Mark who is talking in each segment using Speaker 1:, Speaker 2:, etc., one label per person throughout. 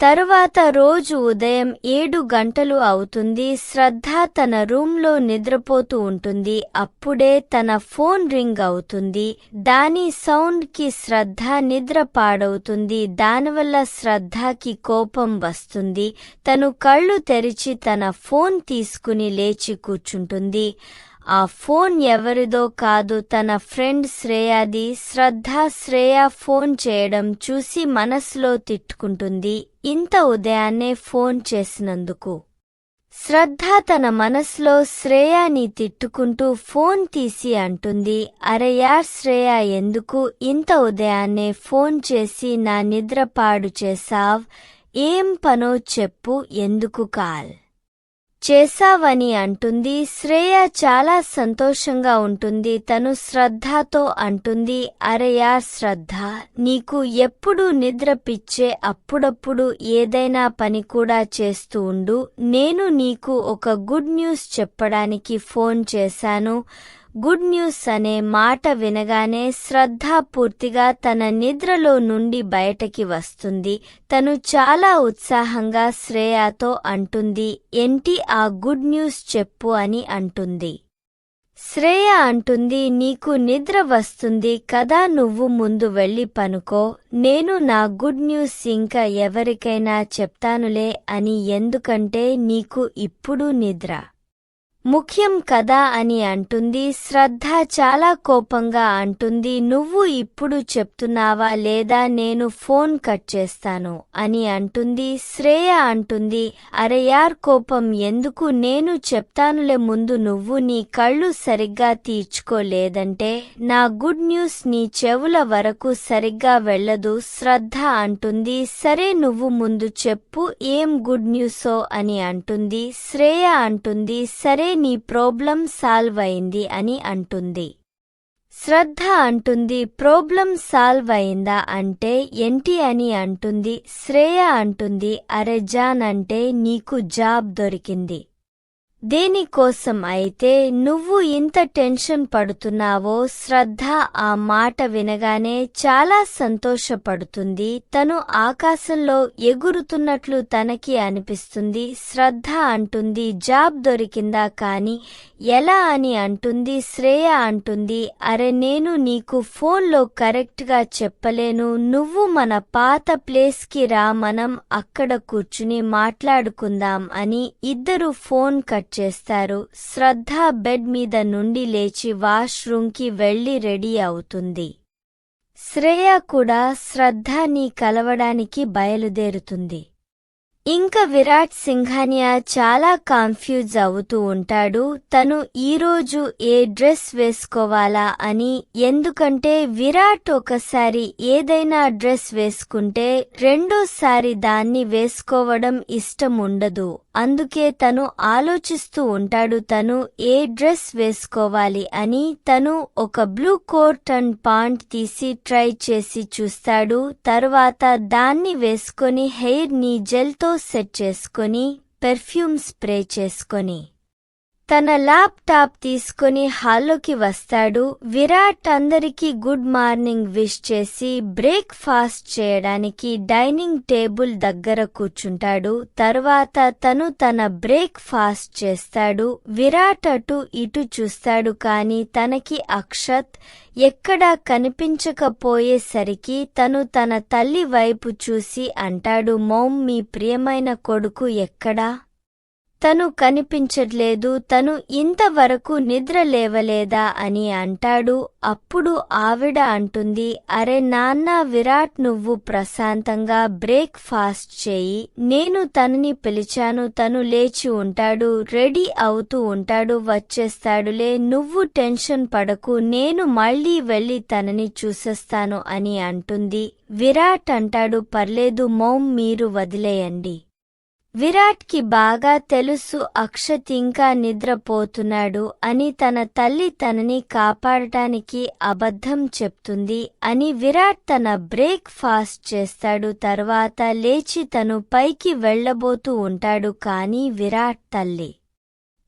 Speaker 1: తరువాత రోజు ఉదయం ఏడు గంటలు అవుతుంది. శ్రద్ధ తన రూంలో నిద్రపోతూ ఉంటుంది. అప్పుడే తన ఫోన్ రింగ్ అవుతుంది. దాని సౌండ్కి శ్రద్ధ నిద్ర పాడవుతుంది. దానివల్ల శ్రద్ధకి కోపం వస్తుంది. తను కళ్ళు తెరిచి తన ఫోన్ తీసుకుని లేచి కూర్చుంటుంది. ఆ ఫోన్ ఎవరిదో కాదు తన ఫ్రెండ్ శ్రేయాది శ్రద్ధ శ్రేయ ఫోన్ చేయడం చూసి మనసులో తిట్టుకుంటుంది. ఇంత ఉదయాన్నే ఫోన్ చేసినందుకు. శ్రద్ధ తన మనసులో శ్రేయాని తిట్టుకుంటూ ఫోన్ తీసి అంటుంది. అరే యార్ శ్రేయ ఎందుకు ఇంత ఉదయాన్నే ఫోన్ చేసి నా నిద్ర పాడు చేసావ్ ఏం పనో చెప్పు ఎందుకు కాల్? చేశావని అంటుంది. శ్రేయ చాలా సంతోషంగా ఉంటుంది. తను శ్రద్ధతో అంటుంది. అరయా శ్రద్ధ నీకు ఎప్పుడు నిద్ర పిచ్చే అప్పుడప్పుడు ఏదైనా పని కూడా చేస్తూ ఉండు. నేను నీకు ఒక గుడ్ న్యూస్ చెప్పడానికి ఫోన్ చేశాను. గుడ్ న్యూస్ అనే మాట వినగానే శ్రద్ధ పూర్తిగా తన నిద్రలో నుండి బయటకి వస్తుంది. తను చాలా ఉత్సాహంగా శ్రేయాతో అంటుంది ఏంటి ఆ గుడ్ న్యూస్ చెప్పు అని అంటుంది. శ్రేయ అంటుంది నీకు నిద్ర వస్తుంది కదా నువ్వు ముందు వెళ్ళి పనుకో. నేను నా గుడ్ న్యూస్ ఇంకా ఎవరికైనా చెప్తానులే అని ఎందుకంటే నీకు ఇప్పుడు నిద్ర. ముఖ్యం కదా అని అంటుంది. శ్రద్ధ చాలా కోపంగా అంటుంది. నువ్వు ఇప్పుడు చెప్తున్నావా లేదా నేను ఫోన్ కట్ చేస్తాను అని అంటుంది. శ్రేయ అంటుంది. అరే యార్ కోపం ఎందుకు? నేను చెప్తానులే ముందు నువ్వు నీ కళ్ళు సరిగ్గా తీర్చుకోలేదంటే. నా గుడ్ న్యూస్ నీ చెవుల వరకు సరిగ్గా వెళ్ళదు. శ్రద్ధ అంటుంది. సరే నువ్వు ముందు చెప్పు ఏం గుడ్ న్యూసో అని అంటుంది. శ్రేయ అంటుంది. సరే నీ ప్రోబ్లం సాల్వ్ అయింది అని అంటుంది. శ్రద్ధ అంటుంది ప్రోబ్లం సాల్వ్ అయిందా? అంటే ఏంటి అని అంటుంది శ్రేయ అంటుంది అరే జాన్ అంటే నీకు జాబ్ దొరికింది. దేనికోసం అయితే నువ్వు ఇంత టెన్షన్ పడుతున్నావో శ్రద్ధ ఆ మాట వినగానే చాలా సంతోషపడుతుంది. తను ఆకాశంలో ఎగురుతున్నట్లు తనకి అనిపిస్తుంది. శ్రద్ధ అంటుంది జాబ్ దొరికిందా కాని ఎలా అని అంటుంది శ్రేయ అంటుంది అరే నేను నీకు ఫోన్లో కరెక్ట్గా చెప్పలేను నువ్వు మన పాత ప్లేస్కి రా మనం అక్కడ కూర్చుని మాట్లాడుకుందాం అని ఇద్దరు ఫోన్ కట్ చేస్తారు. శ్రద్ధ బెడ్ మీద నుండి లేచి వాష్రూమ్కి వెళ్ళి రెడీ అవుతుంది. శ్రేయ కూడా శ్రద్ధని కలవడానికి బయలుదేరుతుంది. ఇంకా విరాట్ సింఘానియా చాలా కాన్ఫ్యూజ్ అవుతూ ఉంటాడు. తను ఈరోజు ఏ డ్రెస్ వేసుకోవాలా అని ఎందుకంటే విరాట్ ఒకసారి ఏదైనా డ్రెస్ వేసుకుంటే రెండోసారి దాన్ని వేసుకోవడం ఇష్టం ఉండదు. అందుకే తను ఆలోచిస్తూ ఉంటాడు తను ఏ డ్రెస్ వేసుకోవాలి అని. తను ఒక బ్లూ కోట్ అండ్ పాంట్ తీసి ట్రై చేసి చూస్తాడు. తర్వాత దాన్ని వేసుకొని హెయిర్ని జెల్తో సెట్ చేసుకొని పెర్ఫ్యూమ్ స్ప్రే చేసుకొని. తన ల్యాప్టాప్ తీసుకుని హాల్లోకి వస్తాడు. విరాట్ అందరికీ గుడ్ మార్నింగ్ విష్ చేసి బ్రేక్ఫాస్ట్ చేయడానికి డైనింగ్ టేబుల్ దగ్గర కూర్చుంటాడు. తర్వాత తను తన బ్రేక్ఫాస్ట్ చేస్తాడు. విరాట్ అటు ఇటు చూస్తాడు కాని తనకి అక్షత్ ఎక్కడా కనిపించకపోయేసరికి తను తన తల్లి వైపు చూసి అంటాడు మౌమ్ మీ ప్రియమైన కొడుకు ఎక్కడా? తను కనిపించట్లేదు తను ఇంతవరకు నిద్ర లేవలేదా అని అంటాడు. అప్పుడు ఆవిడ అంటుంది అరే నాన్న విరాట్ నువ్వు ప్రశాంతంగా బ్రేక్ ఫాస్ట్ చేయి. నేను తనని పిలిచాను తను లేచి ఉంటాడు రెడీ అవుతూ ఉంటాడు వచ్చేస్తాడులే నువ్వు టెన్షన్ పడకు నేను మళ్ళీ వెళ్ళి తనని చూసేస్తాను అని అంటుంది. విరాట్ అంటాడు పర్లేదు మౌమ్ మీరు వదిలేయండి. విరాట్కి బాగా తెలుసు అక్షత్ ఇంకా నిద్రపోతున్నాడు అని తన తల్లి తనని కాపాడటానికి అబద్ధం చెప్తుంది అని విరాట్ తన బ్రేక్ ఫాస్ట్ చేస్తాడు. తర్వాత లేచి తను పైకి వెళ్ళబోతూ ఉంటాడు కాని విరాట్ తల్లి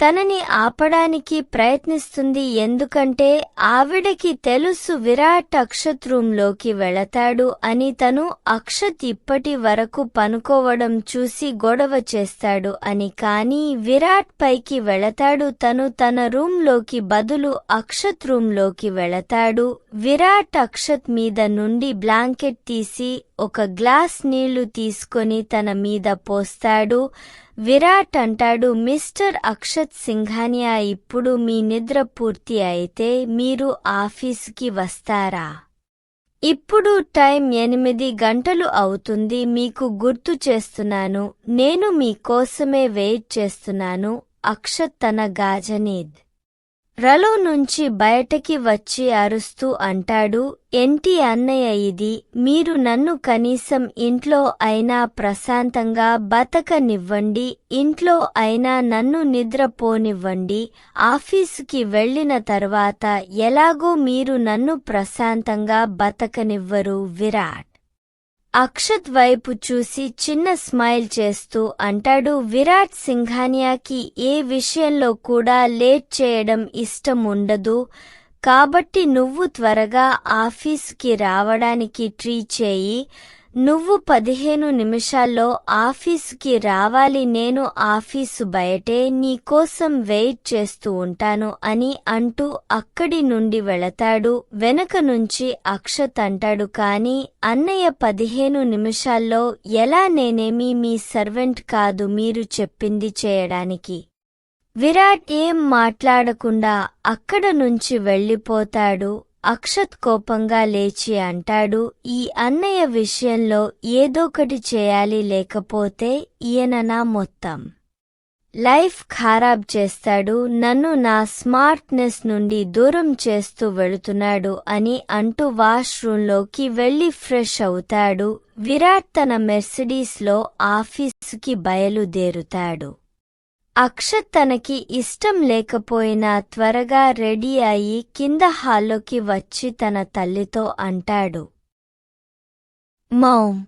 Speaker 1: తనని ఆపడానికి ప్రయత్నిస్తుంది ఎందుకంటే ఆవిడకి తెలుసు విరాట్ అక్షత్ రూంలోకి వెళతాడు అని తను అక్షత్ ఇప్పటి వరకు పనుకోవడం చూసి గొడవ చేస్తాడు అని కానీ విరాట్ పైకి వెళతాడు. తను తన రూంలోకి బదులు అక్షత్ రూంలోకి వెళతాడు. విరాట్ అక్షత్ మీద నుండి బ్లాంకెట్ తీసి ఒక గ్లాస్ నీళ్ళు తీసుకొని తన మీద పోస్తాడు. విరాట్ అంటాడు మిస్టర్ అక్షత్ సింఘానియా ఇప్పుడు మీ నిద్ర పూర్తి అయితే మీరు ఆఫీసుకి వస్తారా? ఇప్పుడు టైం ఎనిమిది గంటలు అవుతుంది మీకు గుర్తు చేస్తున్నాను. నేను మీకోసమే వెయిట్ చేస్తున్నాను. అక్షత్ తన గాజనీద్ రలో నుంచి బయటకి వచ్చి అరుస్తూ అంటాడు ఏంటి అన్నయ్య ఇది? మీరు నన్ను కనీసం ఇంట్లో అయినా ప్రశాంతంగా బతకనివ్వండి ఇంట్లో అయినా నన్ను నిద్రపోనివ్వండి ఆఫీసుకి వెళ్ళిన తర్వాత ఎలాగో మీరు నన్ను ప్రశాంతంగా బతకనివ్వరు విరాట్. అక్షత్ వైపు చూసి చిన్న స్మైల్ చేస్తూ అంటాడు విరాట్ సింఘానియాకి ఏ విషయంలో కూడా లేట్ చేయడం ఇష్టం ఉండదు కాబట్టి నువ్వు త్వరగా ఆఫీస్కి రావడానికి ట్రీ చేయి. నువ్వు పదిహేను నిమిషాల్లో ఆఫీసుకి రావాలి నేను ఆఫీసు బయటే నీకోసం వెయిట్ చేస్తూ ఉంటాను అని అంటూ అక్కడి నుండి వెళతాడు. వెనక నుంచి అక్షత్ అంటాడు కాని అన్నయ్య పదిహేను నిమిషాల్లో ఎలా నేనేమీ మీ సర్వెంట్ కాదు మీరు చెప్పింది చేయడానికి? విరాట్ ఏం మాట్లాడకుండా అక్కడ నుంచి వెళ్ళిపోతాడు. అక్షత్ కోపంగా లేచి అంటాడు ఈ అన్నయ్య విషయంలో ఏదోకటి చేయాలి లేకపోతే ఈయన నా మొత్తం. లైఫ్ ఖరాబ్ చేస్తాడు నన్ను నా స్మార్ట్నెస్ నుండి దూరం చేస్తూ వెళుతున్నాడు అని అంటూ వాష్రూంలోకి వెళ్ళి ఫ్రెష్ అవుతాడు విరాట్ తన మెర్సిడీస్లో ఆఫీసుకి బయలుదేరుతాడు. అక్షత్ తనకి ఇష్టం లేకపోయినా త్వరగా రెడీ అయి కింద హాల్లోకి వచ్చి తన తల్లితో అంటాడు. మౌం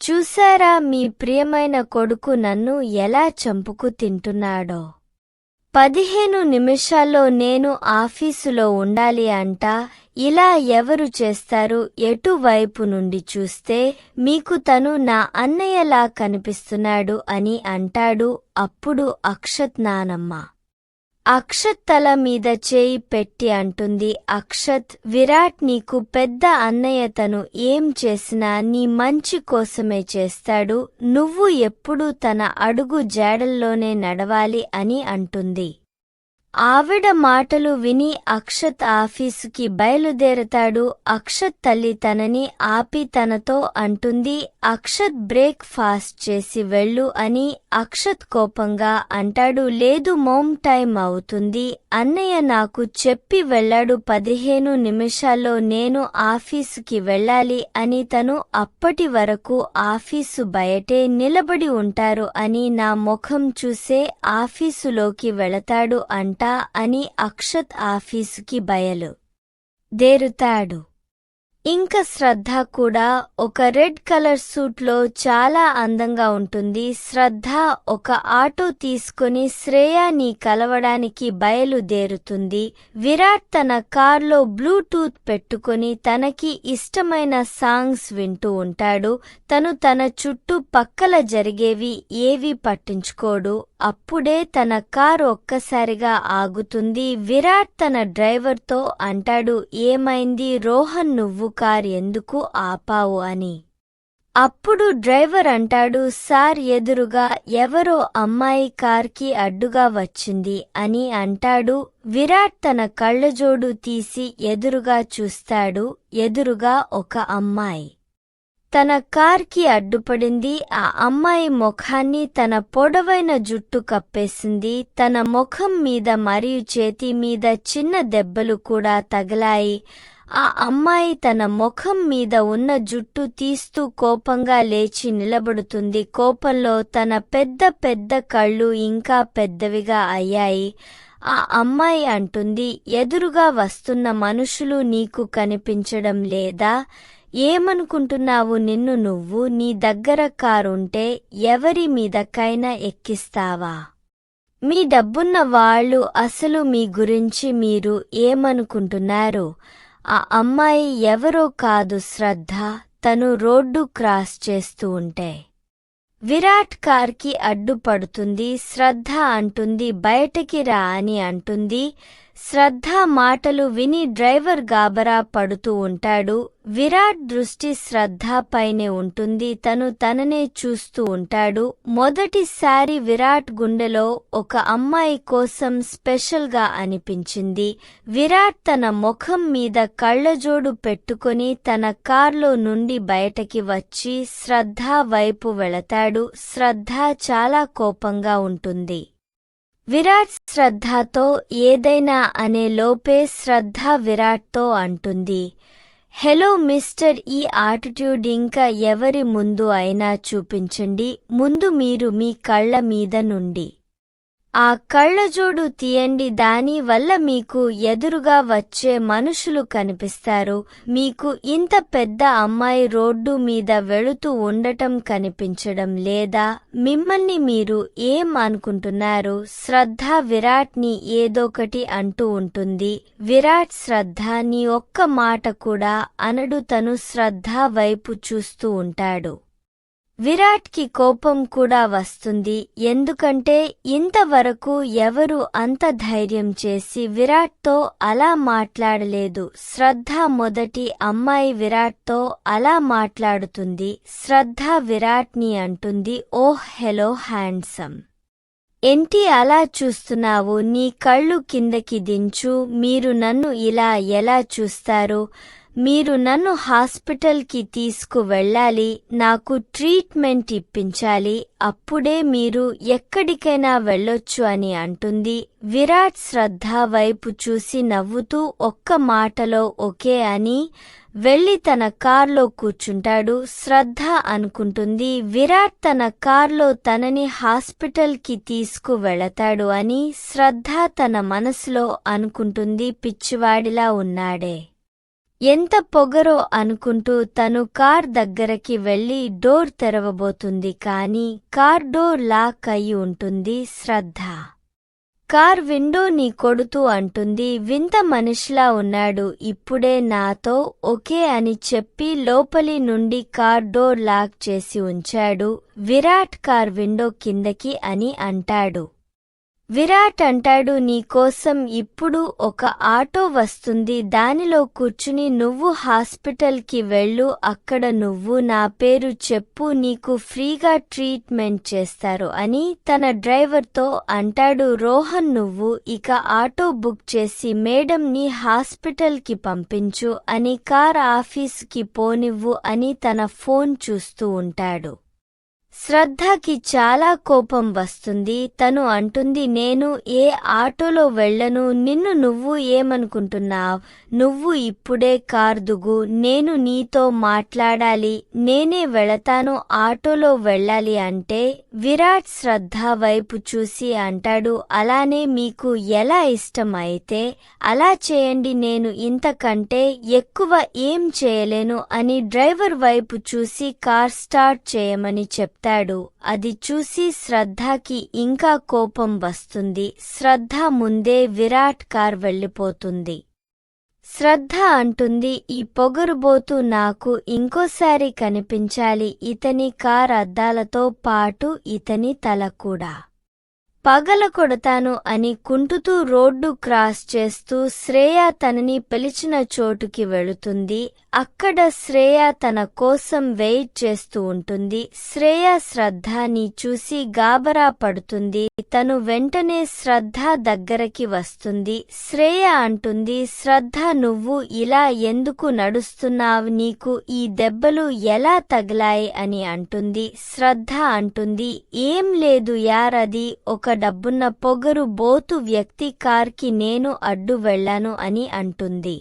Speaker 1: చూసారా మీ ప్రియమైన కొడుకు నన్ను ఎలా చంపుకు తింటున్నాడో? పదిహేను నిమిషాల్లో నేను ఆఫీసులో ఉండాలి అంట. ఇలా ఎవరు చేస్తారు? ఎటువైపు నుండి చూస్తే మీకు తను నా అన్నయ్యలా కనిపిస్తున్నాడు అని అంటాడు అప్పుడు అక్షత్ నానమ్మ. అక్షత్ తల మీద చేయి పెట్టి అంటుంది అక్షత్ విరాట్ నీకు పెద్ద అన్నయ్య తను ఏం చేసినా నీ మంచి కోసమే చేస్తాడు. నువ్వు ఎప్పుడూ తన అడుగు జాడల్లోనే నడవాలి అని అంటుంది. ఆవిడ మాటలు విని అక్షత్ ఆఫీసుకి బయలుదేరతాడు. అక్షత్ తల్లి తనని ఆపి తనతో అంటుంది అక్షత్ బ్రేక్ ఫాస్ట్ చేసి వెళ్ళు అని అక్షత్ కోపంగా అంటాడు. లేదు మోమ్ టైం అవుతుంది. అన్నయ్య నాకు చెప్పి వెళ్ళాడు. పదిహేను నిమిషాల్లో నేను ఆఫీసుకి వెళ్ళాలి అని తను అప్పటి వరకు ఆఫీసు బయటే నిలబడి ఉంటారు అని నా ముఖం చూసే ఆఫీసులోకి వెళతాడు అంట అని అక్షత్ ఆఫీసుకి బయలు దేరుతాడు. ఇంకా శ్రద్ధ కూడా ఒక రెడ్ కలర్ సూట్లో చాలా అందంగా ఉంటుంది. శ్రద్ధ ఒక ఆటో తీసుకుని శ్రేయాని కలవడానికి బయలుదేరుతుంది. విరాట్ తన కార్లో బ్లూటూత్ పెట్టుకుని తనకి ఇష్టమైన సాంగ్స్ వింటూ ఉంటాడు. తను తన చుట్టూ పక్కల జరిగేవి ఏవి పట్టించుకోడు. అప్పుడే తన కారు ఒక్కసారిగా ఆగుతుంది. విరాట్ తన డ్రైవర్తో అంటాడు ఏమైంది రోహన్ నువ్వు కార్ ఎందుకు ఆపావు అని. అప్పుడు డ్రైవర్ అంటాడు సార్ ఎదురుగా ఎవరో అమ్మాయి కార్కి అడ్డుగా వచ్చింది అని అంటాడు. విరాట్ తన కళ్ళజోడు తీసి ఎదురుగా చూస్తాడు. ఎదురుగా ఒక అమ్మాయి. తన కార్కి అడ్డుపడింది. ఆ అమ్మాయి ముఖాన్ని తన పొడవైన జుట్టు కప్పేసింది. తన ముఖం మీద మరియు చేతి మీద చిన్న దెబ్బలు కూడా తగిలాయి. ఆ అమ్మాయి తన ముఖం మీద ఉన్న జుట్టు తీస్తూ కోపంగా లేచి నిలబడుతుంది. కోపంలో తన పెద్ద పెద్ద కళ్ళు ఇంకా పెద్దవిగా అయ్యాయి. ఆ అమ్మాయి అంటుంది ఎదురుగా వస్తున్న మనుషులు నీకు కనిపించడం లేదా? ఏమనుకుంటున్నావు నిన్ను నువ్వు? నీ దగ్గర కారుంటే ఎవరి మీదకైనా ఎక్కిస్తావా? మీ డబ్బున్న వాళ్ళు అసలు మీ గురించి మీరు ఏమనుకుంటున్నారు? ఆ అమ్మాయి ఎవరో కాదు శ్రద్ధ. తను రోడ్డు క్రాస్ చేస్తూ ఉంటే. విరాట్ కార్కి అడ్డుపడుతుంది. శ్రద్ధ అంటుంది బయటకి రా అని అంటుంది. శ్రద్ధ మాటలు విని డ్రైవర్ గాబరా పడుతూ ఉంటాడు. విరాట్ దృష్టి శ్రద్ధపైనే ఉంటుంది. తను తననే చూస్తూ ఉంటాడు. మొదటిసారి విరాట్ గుండెలో ఒక అమ్మాయి కోసం స్పెషల్గా అనిపించింది. విరాట్ తన ముఖం మీద కళ్ళజోడు పెట్టుకొని తన కార్లో నుండి బయటకి వచ్చి శ్రద్ధ వైపు వెళతాడు. శ్రద్ధ చాలా కోపంగా ఉంటుంది. విరాట్ శ్రద్ధతో ఏదైనా అనే లోపే శ్రద్ధ విరాట్తో అంటుంది. హలో మిస్టర్ ఈ ఆటిట్యూడ్ ఇంకా ఎవరి ముందు అయినా చూపించండి. ముందు మీరు మీ కళ్ళ మీద నుండి. ఆ కళ్ళజోడు తీయండి. దాని వల్ల మీకు ఎదురుగా వచ్చే మనుషులు కనిపిస్తారు. మీకు ఇంత పెద్ద అమ్మాయి రోడ్డు మీద వెళుతూ ఉండటం కనిపించడం లేదా? మిమ్మల్ని మీరు ఏం అనుకుంటున్నారు? శ్రద్ధ విరాట్ని ఏదోకటి అంటూ ఉంటుంది. విరాట్ శ్రద్ధ నీ ఒక్క మాట కూడా అనడు. తను శ్రద్ధ వైపు చూస్తూ ఉంటాడు. విరాట్కి కోపం కూడా వస్తుంది. ఎందుకంటే ఇంతవరకు ఎవరు అంత ధైర్యం చేసి విరాట్తో అలా మాట్లాడలేదు. శ్రద్ధ మొదటి అమ్మాయి విరాట్తో అలా మాట్లాడుతుంది. శ్రద్ధ విరాట్ని అంటుంది. Oh hello handsome. ఏంటి అలా చూస్తున్నావు? నీ కళ్ళు కిందకి దించు. మీరు నన్ను ఇలా ఎలా చూస్తారు? మీరు నన్ను హాస్పిటల్కి తీసుకు వెళ్ళాలి నాకు ట్రీట్మెంట్ ఇప్పించాలి అప్పుడే మీరు ఎక్కడికైనా వెళ్ళొచ్చు అని అంటుంది. విరాట్ శ్రద్ధ వైపు చూసి నవ్వుతూ ఒక్క మాటలో ఓకే అని వెళ్ళి తన కార్లో కూర్చుంటాడు. శ్రద్ధ అనుకుంటుంది విరాట్ తన కార్లో తనని హాస్పిటల్కి తీసుకు వెళతాడు అని శ్రద్ధ తన మనసులో అనుకుంటుంది. పిచ్చివాడిలా ఉన్నాడే. ఎంత పొగరో అనుకుంటూ తను కార్ దగ్గరకి వెళ్ళి డోర్ తెరవబోతుంది కాని కార్ డోర్ లాక్ అయి ఉంటుంది శ్రద్ధ. కార్ విండోని కొడుతూ అంటుంది వింత మనిషిలా ఉన్నాడు ఇప్పుడే నాతో ఓకే అని చెప్పి లోపలి నుండి కార్ డోర్ లాక్ చేసి ఉంచాడు విరాట్ కార్ విండో కిందకి అని అంటాడు. విరాట్ అంటాడు నీకోసం ఇప్పుడు ఒక ఆటో వస్తుంది. దానిలో కూర్చుని నువ్వు హాస్పిటల్కి వెళ్ళు. అక్కడ నువ్వు నా పేరు చెప్పు. నీకు ఫ్రీగా ట్రీట్మెంట్ చేస్తారు అని తన డ్రైవర్తో అంటాడు. రోహన్ నువ్వు ఇక ఆటో బుక్ చేసి మేడంని హాస్పిటల్కి పంపించు. అని కార్ ఆఫీస్కి పోనివ్వు అని తన ఫోన్ చూస్తూ ఉంటాడు. శ్రద్ధకి చాలా కోపం వస్తుంది. తను అంటుంది నేను ఏ ఆటోలో వెళ్ళను. నిన్ను నువ్వు ఏమనుకుంటున్నావు? నువ్వు ఇప్పుడే కార్దుగు నేను నీతో మాట్లాడాలి. నేనే వెళతాను. ఆటోలో వెళ్ళాలి అంటే విరాట్ శ్రద్ధ వైపు చూసి అంటాడు. అలానే మీకు ఎలా ఇష్టం అయితే అలా చేయండి. నేను ఇంతకంటే ఎక్కువ ఏం చేయలేను అని డ్రైవర్ వైపు చూసి కార్ స్టార్ట్ చేయమని చేస్తాడు. అది చూసి శ్రద్ధకి ఇంకా కోపం వస్తుంది. శ్రద్ధ ముందే విరాట్ కార్ వెళ్ళిపోతుంది. శ్రద్ధ అంటుంది ఈ పొగరుబోతు నాకు ఇంకోసారి కనిపించాలి. ఇతని కార్ అద్దాలతో పాటు ఇతని తల కూడా. పగల కొడతాను అని కుంటుతూ రోడ్డు క్రాస్ చేస్తూ శ్రేయ తనని పిలిచిన చోటుకి వెళుతుంది. అక్కడ శ్రేయ తన కోసం వెయిట్ చేస్తూ ఉంటుంది. శ్రేయ శ్రద్ధని చూసి గాబరా పడుతుంది. తను వెంటనే శ్రద్ధ దగ్గరకి వస్తుంది. శ్రేయ అంటుంది శ్రద్ధ నువ్వు ఇలా ఎందుకు నడుస్తున్నావు? నీకు ఈ దెబ్బలు ఎలా తగిలాయి? అని అంటుంది. శ్రద్ధ అంటుంది ఏం లేదు యారది ఒక డబ్బున్న పొగరు బోతు వ్యక్తి కార్కి నేను అడ్డు వెళ్ళాను అని అంటుంది.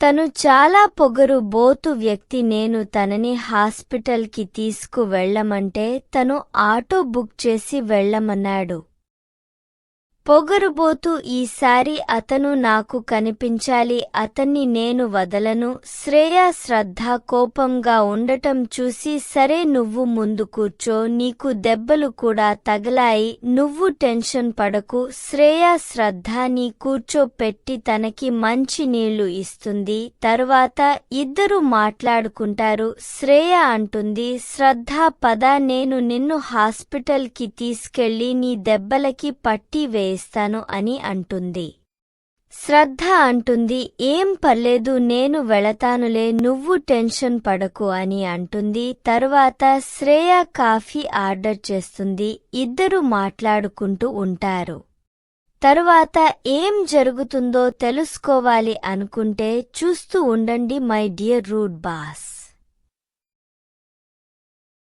Speaker 1: తను చాలా పొగరు బోతు వ్యక్తి నేను తనని హాస్పిటల్కి తీసుకు వెళ్ళమంటే తను ఆటో బుక్ చేసి వెళ్ళమన్నాడు. పొగరుబోతూ ఈసారి అతను నాకు కనిపించాలి అతన్ని నేను వదలను. శ్రేయ శ్రద్ధ కోపంగా ఉండటం చూసి సరే నువ్వు ముందు కూర్చో నీకు దెబ్బలు కూడా తగలాయి నువ్వు టెన్షన్ పడకు. శ్రేయ శ్రద్ధని కూర్చోపెట్టి తనకి మంచి నీళ్ళు ఇస్తుంది. తరువాత ఇద్దరు మాట్లాడుకుంటారు. శ్రేయ అంటుంది శ్రద్ధ పద నేను నిన్ను హాస్పిటల్కి తీసుకెళ్ళి నీ దెబ్బలకి పట్టి వేయిస్తాను అని అంటుంది. శ్రద్ధ అంటుంది ఏం పర్లేదు నేను వెళతానులే నువ్వు టెన్షన్ పడకు అని అంటుంది. తరువాత శ్రేయ కాఫీ ఆర్డర్ చేస్తుంది ఇద్దరు మాట్లాడుకుంటూ ఉంటారు. తరువాత ఏం జరుగుతుందో తెలుసుకోవాలి అనుకుంటే చూస్తూ ఉండండి మై డియర్ రూడ్ బాస్.